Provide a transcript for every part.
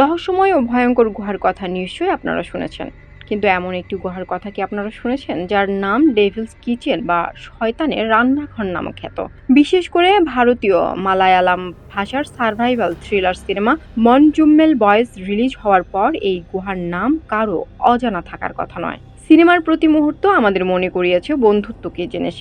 রহস্যময় ও ভয়ঙ্কর গুহার কথা নিশ্চয়ই আপনারা শুনেছেন। কিন্তু এমন একটি গুহার কথা কি আপনারা শুনেছেন, যার নাম ডেভিলস কিচেন বা শয়তানের রান্নাঘর নামে খ্যাত? বিশেষ করে ভারতীয় মালায়ালাম ভাষার survival thriller cinema Manjummel boys release হওয়ার পর এই গুহার নাম কারও অজানা থাকার কথা নয়। সিনেমার প্রতি মুহূর্ত আমাদের মনে করিয়েছে বন্ধুত্ব কি জিনিস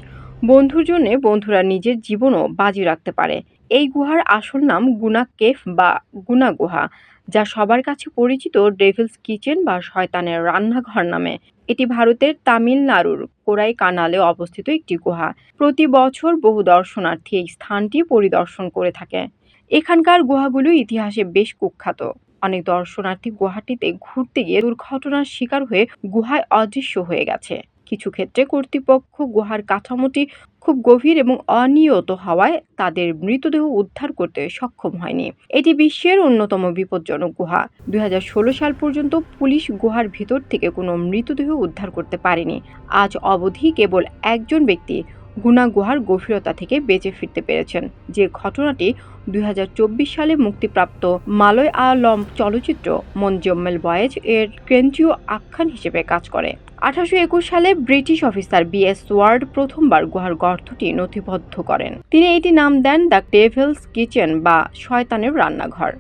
বন্ধুর জন্য বন্ধুরা নিজের জীবনও বাজি রাখতে পারে। এই গুহার আসল নাম গুনা কেফ বা গুনা গুহা, যা সবার কাছে পরিচিত ডেভিলস কিচেন বা শয়তানের রান্নাঘর নামে। এটি ভারতের তামিলনাড়ুর কোরাই কানালে অবস্থিত একটি গুহা। প্রতি বছর বহু দর্শনার্থী এই স্থানটি পরিদর্শন করে থাকে। এখানকার গুহাগুলো ইতিহাসে বেশ কুখ্যাত। অনেক দর্শনার্থী গুহাটিতে ঘুরতে গিয়ে দুর্ঘটনার শিকার হয়ে গুহায় অদৃশ্য হয়ে গেছে। কিছু ক্ষেত্রে কর্তৃপক্ষ গুহার কাঠামোটি খুব গভীর এবং অনিয়ত হওয়ায় তাদের মৃতদেহ উদ্ধার করতে সক্ষম হয়নি। এটি বিশ্বের অন্যতম বিপজ্জনক গুহা। দুই হাজার ষোলো সাল পর্যন্ত পুলিশ গুহার ভিতর থেকে কোনো মৃতদেহ উদ্ধার করতে পারেনি। আজ অবধি কেবল একজন ব্যক্তি গুনা গুহার গভীরতা থেকে বেঁচে ফিরতে পেরেছেন। যে ঘটনাটি দুই হাজার চব্বিশ সালে মুক্তিপ্রাপ্ত মালয় আলম চলচ্চিত্র মনজম্মেল বয়েজ এর কেন্দ্রীয় আখ্যান হিসেবে কাজ করে। আঠারোশো একুশ সালে British officer B S Ward প্রথমবার গুহার গর্তটি নথিবদ্ধ করেন। তিনি এটি নাম দেন দ্য ডেভিলস কিচেন বা শয়তানের রান্নাঘর।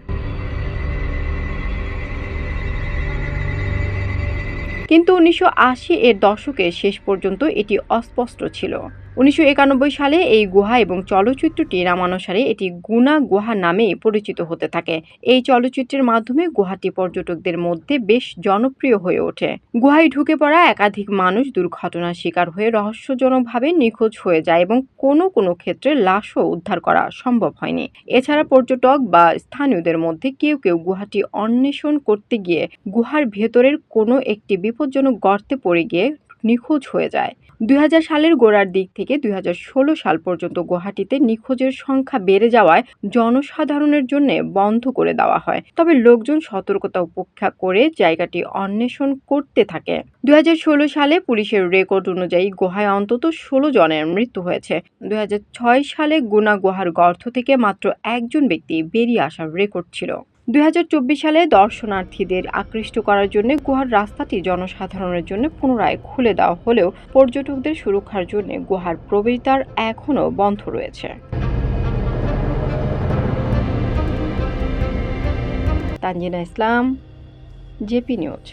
কিন্তু উনিশশো আশি এর দশকে শেষ পর্যন্ত এটি অস্পষ্ট ছিল। উনিশশো একানব্বই সালে এই গুহা এবং চলচ্চিত্রটি নামানুসারে এটি গুনা গুহা নামেই পরিচিত হতে থাকে। এই চলচ্চিত্রের মাধ্যমে গুহাটি পর্যটকদের মধ্যে বেশ জনপ্রিয় হয়ে ওঠে। গুহায় ঢুকে পড়া একাধিক মানুষ দুর্ঘটনার শিকার হয়ে রহস্যজনকভাবে নিখোঁজ হয়ে যায় এবং কোনো কোনো ক্ষেত্রে লাশও উদ্ধার করা সম্ভব হয়নি। এছাড়া পর্যটক বা স্থানীয়দের মধ্যে কেউ কেউ গুহাটি অন্বেষণ করতে গিয়ে গুহার ভেতরের কোনো একটি বিপজ্জনক গর্তে পড়ে গিয়ে নিখোঁজ হয়ে যায়। দুই হাজার সালের গোড়ার দিক থেকে দুই হাজার ষোলো সাল পর্যন্ত গুয়াহাটিতে নিখোঁজের সংখ্যা বেড়ে যাওয়ায় জনসাধারণের জন্য বন্ধ করে দেওয়া হয়। তবে লোকজন সতর্কতা উপেক্ষা করে জায়গাটি অন্বেষণ করতে থাকে। দুই হাজার ষোলো সালে পুলিশের রেকর্ড অনুযায়ী গুহায় অন্তত ষোলো জনের মৃত্যু হয়েছে। দুই হাজার ছয় সালে গুনা গুহার গর্ত থেকে মাত্র একজন ব্যক্তি বেরিয়ে আসার রেকর্ড ছিল। দুই হাজার চব্বিশ সালে দর্শনার্থীদের আকৃষ্ট করার জন্য গুহার রাস্তাটি জনসাধারণের জন্য পুনরায় খুলে দেওয়া হলেও পর্যটকদের সুরক্ষার জন্য গুহার প্রবেশদ্বার এখনও বন্ধ রয়েছে। Tanjina Islam, JP News.